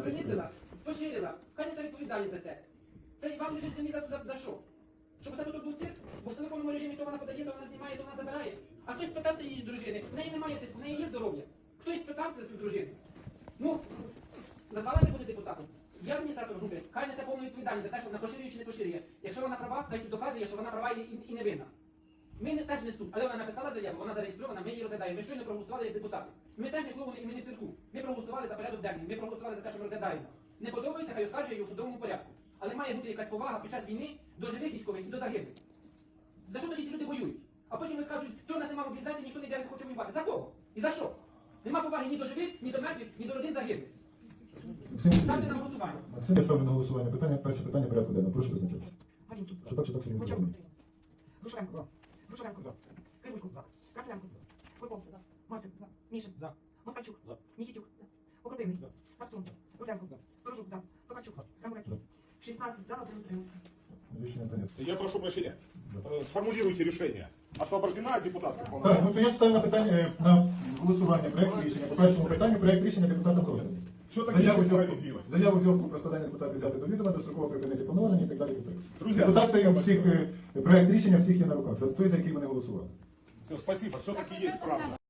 принизила, поширила, хай несе відповідальність за те. Це і вам лежить землі за, за, за що? Щоб це тут був цирк? Бо в телефонному режимі то вона подає, то вона знімає, то вона забирає. А хтось спитався її дружини, в неї немає тиску, в неї є здоров'я. Хтось спитався цю дружину. Ну, назвалася бути депутатом. Я адміністратор групи, хай несе повну відповідальність за те, що вона поширює чи не поширює. Якщо вона права, хай доказує, що вона права і, і, і не винна. Ми не теж не суд, але вона написала заяву, вона зареєстрована, ми її розглядаємо. Ми щойно проголосували як депутати. Ми теж не клубу і ми не в цирку. Ми проголосували за порядок денний, ми проголосували за те, що ми розглядаємо. Не подобається, хай оскаржує її у судовому порядку. Але має бути якась повага під час війни до живих військових і до загиблих. За що тоді ці люди воюють? А потім розказують, що в нас немає мобілізації, ніхто ніде не хоче воювати. За кого? І за що? Нема поваги ні до живих, ні до мертвих, ні до родин загиблих. Ставте на голосування. Максим, ставлю на голосування питання. Перше питання порядку денного. Прошу визначатися. Галінський. Читак, читак, Сергій Гончарук. Миколаївич. Грушевенко. За. Грушевенко. За. Кривулько. За. Касленко. За. Мацик. За. Мішин. За. Москальчук. За. Нікітюк. Покрутивний. За. Максун. Руденко. Сторожук. За. Токарчук. Рамулецький. 16 за, один утримався. Я прошу прощения. Э, Сформулируйте решение. Освобождена депутатская Так, полномочия. ну то на питання е, на голосування проект рішення. По першому питанню проект рішення депутатом проведений. Все-таки Заяву якось зйомку, справедливость. заяву зв'язку про складання депутата взяти до відома, достроково припинити поновлення і так далі. і так далі. Друзі, Депутація всіх е, проект рішення всіх є на руках. За той, за який вони голосували. Спасибо, все-таки є правда.